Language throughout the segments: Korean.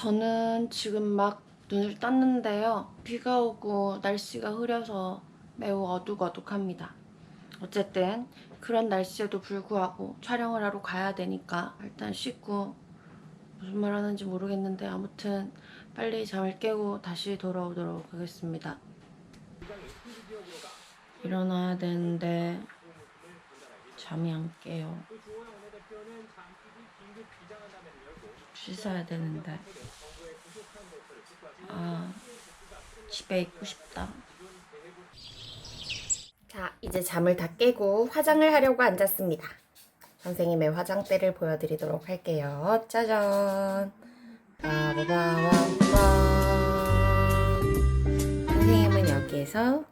저는 지금 막 눈을 떴는데요. 비가 오고 날씨가 흐려서 매우 어둑어둑합니다. 어쨌든 그런 날씨에도 불구하고 촬영을 하러 가야 되니까 일단 씻고 무슨 말 하는지 모르겠는데 아무튼 빨리 잠을 깨고 다시 돌아오도록 하겠습니다. 일어나야 되는데 잠이 안 깨요. 씻어야 되는데 아 집에 있고 싶다. 자 이제 잠을 다 깨고 화장을 하려고 앉았습니다. 선생님의 화장대를 보여드리도록 할게요. 짜잔. 선생님은 여기에서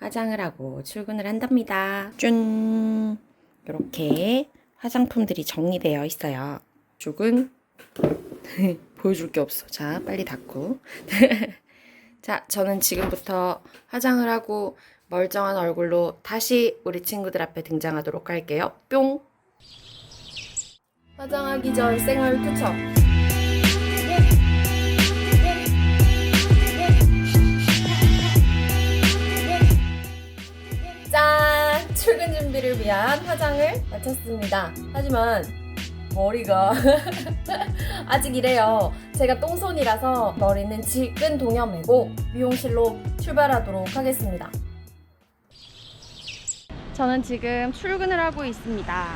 화장을 하고 출근을 한답니다. 쭌. 이렇게 화장품들이 정리되어 있어요. 쪽은 보여줄 게 없어. 자, 빨리 닫고. 자, 저는 지금부터 화장을 하고 멀쩡한 얼굴로 다시 우리 친구들 앞에 등장하도록 할게요. 뿅! 화장하기 전 생얼 투척. 짠! 출근 준비를 위한 화장을 마쳤습니다. 하지만 머리가 아직 이래요. 제가 똥손이라서 머리는 질끈 동여매고 미용실로 출발하도록 하겠습니다. 저는 지금 출근을 하고 있습니다.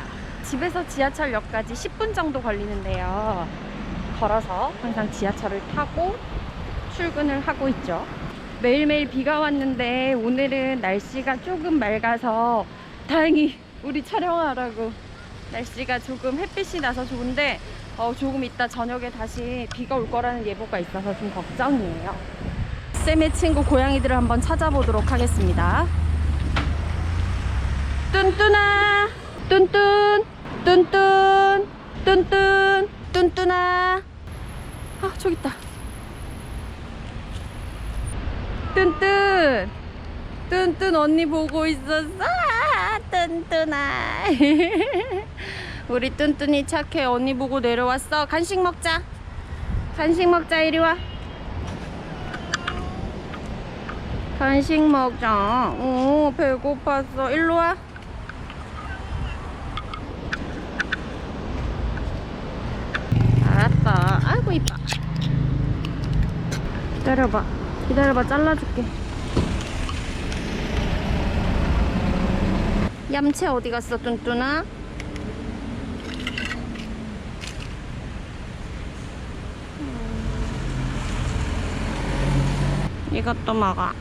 집에서 지하철역까지 10분 정도 걸리는데요. 걸어서 항상 지하철을 타고 출근을 하고 있죠. 매일매일 비가 왔는데 오늘은 날씨가 조금 맑아서 다행히 우리 촬영하라고 날씨가 조금 햇빛이 나서 좋은데 어, 조금 이따 저녁에 다시 비가 올 거라는 예보가 있어서 좀 걱정이에요. 쌤의 친구 고양이들을 한번 찾아보도록 하겠습니다. 뚠뚠아! 뚠뚠! 뚠뚠! 뚠뚠! 뚠뚠아! 아 저기 있다. 뚠뚠! 뚠뚠 언니 보고 있었어? 아, 뚠뚠아 우리 뚠뚠이 착해. 언니 보고 내려왔어. 간식 먹자. 간식 먹자. 이리 와. 간식 먹자. 오 배고팠어. 일로 와. 알았어. 아이고 이뻐. 기다려봐. 기다려봐. 잘라줄게. 얌체 어디 갔어 뚠뚠아 이것도 먹어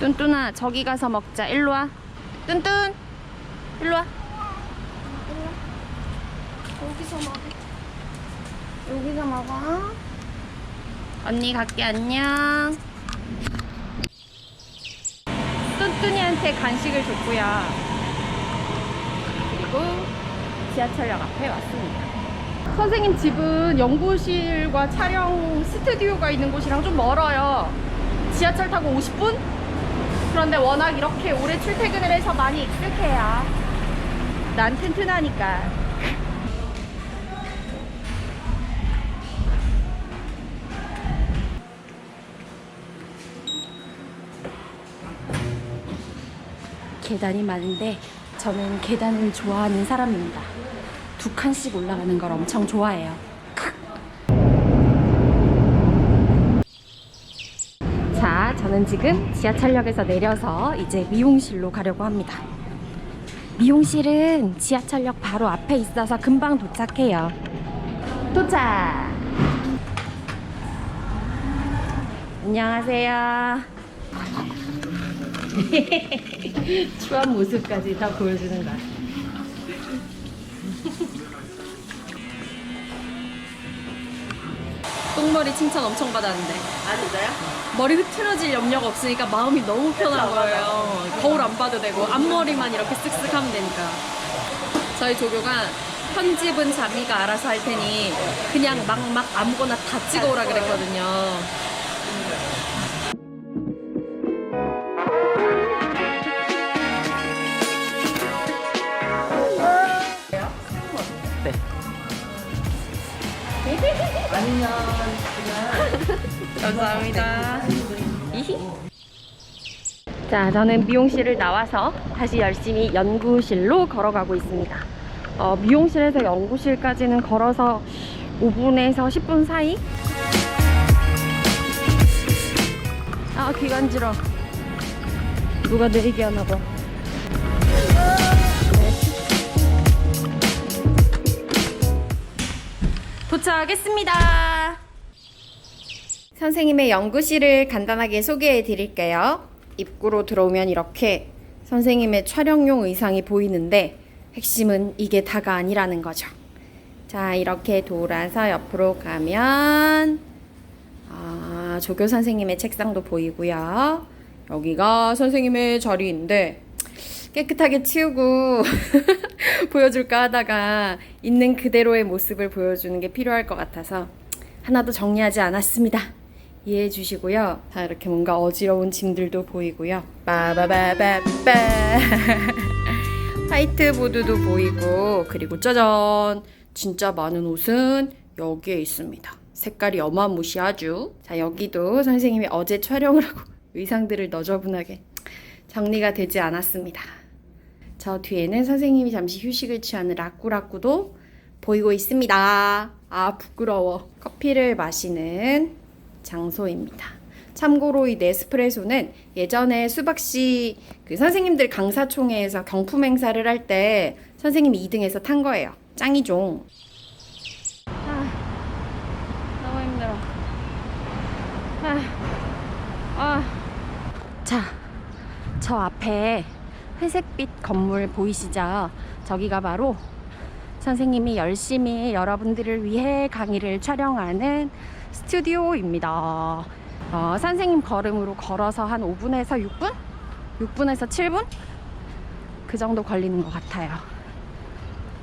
뚠뚠아 저기 가서 먹자 일로 와 뚠뚠 일로 와 여기서 먹어. 여기서 먹어. 언니 갈게 안녕. 뚠뚠이한테 간식을 줬고요. 그리고 지하철역 앞에 왔습니다. 선생님 집은 연구실과 촬영 스튜디오가 있는 곳이랑 좀 멀어요. 지하철 타고 50분? 그런데 워낙 이렇게 오래 출퇴근을 해서 많이 익숙해요. 난 튼튼하니까. 계단이 많은데 저는 계단을 좋아하는 사람입니다. 두 칸씩 올라가는 걸 엄청 좋아해요. 자, 저는 지금 지하철역에서 내려서 이제 미용실로 가려고 합니다. 미용실은 지하철역 바로 앞에 있어서 금방 도착해요. 도착! 안녕하세요. 추한 모습까지 다 보여주는 거야. 똥머리 칭찬 엄청 받았는데. 아 진짜요? 머리 흐트러질 염려가 없으니까 마음이 너무 편한 그쵸, 거예요. 거울 안 봐도 되고 앞머리만 이렇게 쓱쓱 하면 되니까. 저희 조교가 편집은 자기가 알아서 할 테니 그냥 막막 아무거나 다 찍어오라 그랬거든요. 감사합니다. 자, 저는 미용실을 나와서 다시 열심히 연구실로 걸어가고 있습니다. 어, 미용실에서 연구실까지는 걸어서 5분에서 10분 사이? 아, 귀 간지러. 누가 내리게 하나 봐. 도착했습니다. 선생님의 연구실을 간단하게 소개해 드릴게요. 입구로 들어오면 이렇게 선생님의 촬영용 의상이 보이는데 핵심은 이게 다가 아니라는 거죠. 자, 이렇게 돌아서 옆으로 가면 아, 조교 선생님의 책상도 보이고요. 여기가 선생님의 자리인데 깨끗하게 치우고 보여줄까 하다가 있는 그대로의 모습을 보여주는 게 필요할 것 같아서 하나도 정리하지 않았습니다. 이해해 주시고요. 자, 이렇게 뭔가 어지러운 짐들도 보이고요. 빠바바바빠. 화이트보드도 보이고, 그리고 짜잔! 진짜 많은 옷은 여기에 있습니다. 색깔이 어마무시하죠? 자, 여기도 선생님이 어제 촬영을 하고 의상들을 너저분하게 정리가 되지 않았습니다. 저 뒤에는 선생님이 잠시 휴식을 취하는 라꾸라꾸도 보이고 있습니다. 아, 부끄러워. 커피를 마시는 장소입니다. 참고로 이 네스프레소는 예전에 수박씨 그 선생님들 강사총회에서 경품 행사를 할 때 선생님이 2등해서 탄 거예요. 짱이죠. 아, 너무 힘들어. 아, 아. 자, 저 앞에 회색빛 건물 보이시죠? 저기가 바로 선생님이 열심히 여러분들을 위해 강의를 촬영하는 스튜디오입니다. 어, 선생님 걸음으로 걸어서 한 5분에서 6분? 6분에서 7분? 그 정도 걸리는 것 같아요.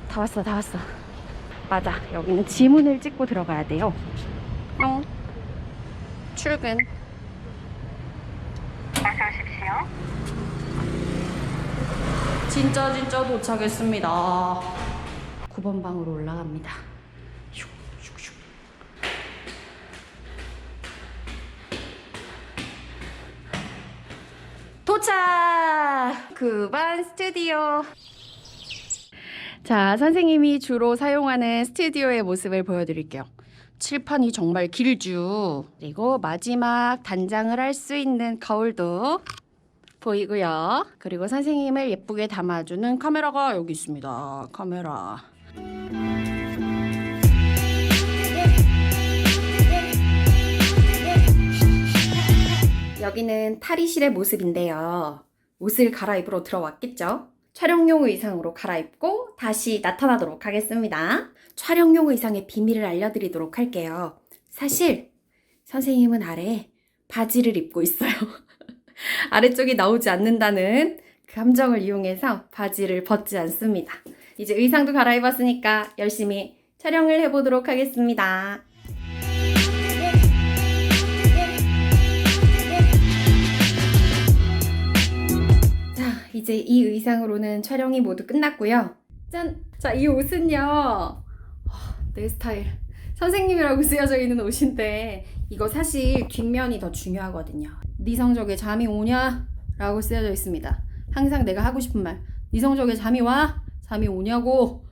다 왔어, 다 왔어. 맞아, 여기는 지문을 찍고 들어가야 돼요. 뿅. 출근. 진짜 진짜 도착했습니다. 9번 방으로 올라갑니다. 도착! 9번 스튜디오. 자, 선생님이 주로 사용하는 스튜디오의 모습을 보여드릴게요. 칠판이 정말 길죠. 그리고 마지막 단장을 할 수 있는 거울도 보이고요. 그리고 선생님을 예쁘게 담아주는 카메라가 여기 있습니다. 카메라. 여기는 탈의실의 모습인데요. 옷을 갈아입으러 들어왔겠죠? 촬영용 의상으로 갈아입고 다시 나타나도록 하겠습니다. 촬영용 의상의 비밀을 알려드리도록 할게요. 사실 선생님은 아래 바지를 입고 있어요. 아래쪽이 나오지 않는다는 그 함정을 이용해서 바지를 벗지 않습니다. 이제 의상도 갈아입었으니까 열심히 촬영을 해보도록 하겠습니다. 자, 이제 이 의상으로는 촬영이 모두 끝났고요. 짠! 자, 이 옷은요. 아, 내 스타일. 선생님이라고 쓰여져 있는 옷인데 이거 사실 뒷면이 더 중요하거든요. 네 성적에 잠이 오냐? 라고 쓰여져 있습니다. 항상 내가 하고 싶은 말. 네 성적에 잠이 와? 잠이 오냐고.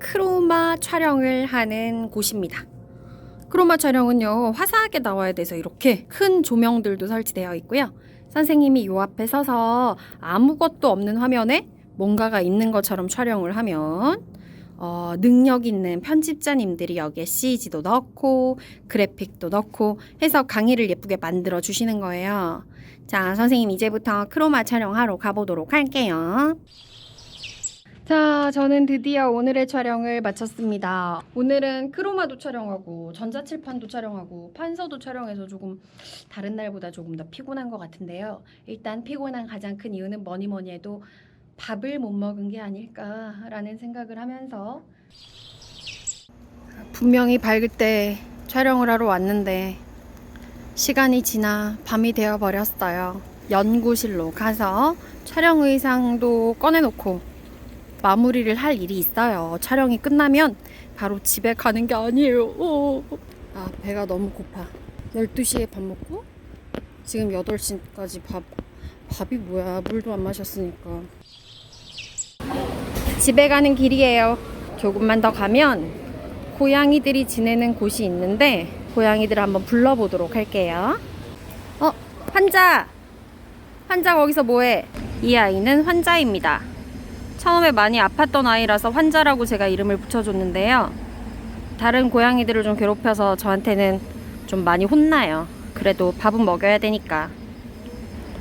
크로마 촬영을 하는 곳입니다. 크로마 촬영은요, 화사하게 나와야 돼서 이렇게 큰 조명들도 설치되어 있고요. 선생님이 요 앞에 서서 아무것도 없는 화면에 뭔가가 있는 것처럼 촬영을 하면 어, 능력 있는 편집자님들이 여기에 CG도 넣고 그래픽도 넣고 해서 강의를 예쁘게 만들어 주시는 거예요. 자, 선생님 이제부터 크로마 촬영하러 가보도록 할게요. 자, 저는 드디어 오늘의 촬영을 마쳤습니다. 오늘은 크로마도 촬영하고 전자칠판도 촬영하고 판서도 촬영해서 조금 다른 날보다 조금 더 피곤한 것 같은데요. 일단 피곤한 가장 큰 이유는 뭐니 뭐니 해도 밥을 못 먹은 게 아닐까라는 생각을 하면서 분명히 밝을 때 촬영을 하러 왔는데 시간이 지나 밤이 되어 버렸어요. 연구실로 가서 촬영 의상도 꺼내놓고 마무리를 할 일이 있어요. 촬영이 끝나면 바로 집에 가는 게 아니에요. 오. 아, 배가 너무 고파. 12시에 밥 먹고 지금 8시까지 밥 밥이 뭐야? 물도 안 마셨으니까. 집에 가는 길이에요. 조금만 더 가면 고양이들이 지내는 곳이 있는데 고양이들 한번 불러보도록 할게요. 어, 환자! 환자 거기서 뭐해? 이 아이는 환자입니다. 처음에 많이 아팠던 아이라서 환자라고 제가 이름을 붙여줬는데요. 다른 고양이들을 좀 괴롭혀서 저한테는 좀 많이 혼나요. 그래도 밥은 먹여야 되니까.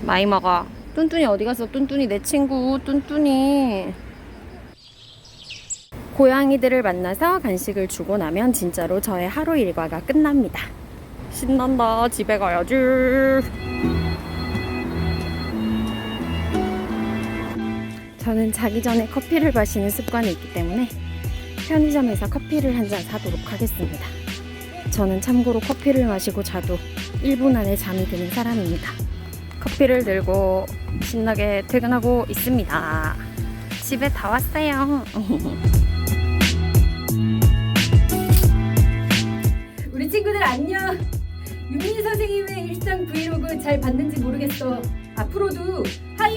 많이 먹어. 뚠뚠이 어디 갔어? 뚠뚠이 내 친구. 뚠뚠이. 고양이들을 만나서 간식을 주고 나면 진짜로 저의 하루 일과가 끝납니다. 신난다. 집에 가야지. 저는 자기 전에 커피를 마시는 습관이 있기 때문에 편의점에서 커피를 한 잔 사도록 하겠습니다. 저는 참고로 커피를 마시고 자도 1분 안에 잠이 드는 사람입니다. 커피를 들고 신나게 퇴근하고 있습니다. 집에 다 왔어요. 우리 친구들 안녕. 윤미 선생님의 일상 브이로그 잘 봤는지 모르겠어. 앞으로도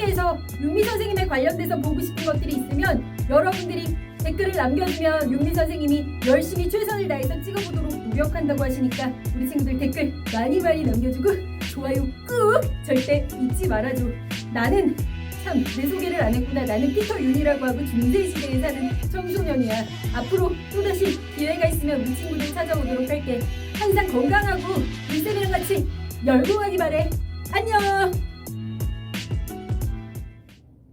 하이에서 윤미 선생님에 관련돼서 보고 싶은 것들이 있으면 여러분들이 댓글을 남겨주면 윤미 선생님이 열심히 최선을 다해서 찍어보도록 노력한다고 하시니까 우리 친구들 댓글 많이 많이 남겨주고 좋아요 꾹 절대 잊지 말아줘. 나는 참 내 소개를 안 했구나. 나는 피터 윤이라고 하고 중세 시대에 사는 청소년이야. 앞으로 또다시 기회가 있으면 우리 친구들 찾아오도록 할게. 항상 건강하고 일생이랑 같이 열공하기 바래. 안녕.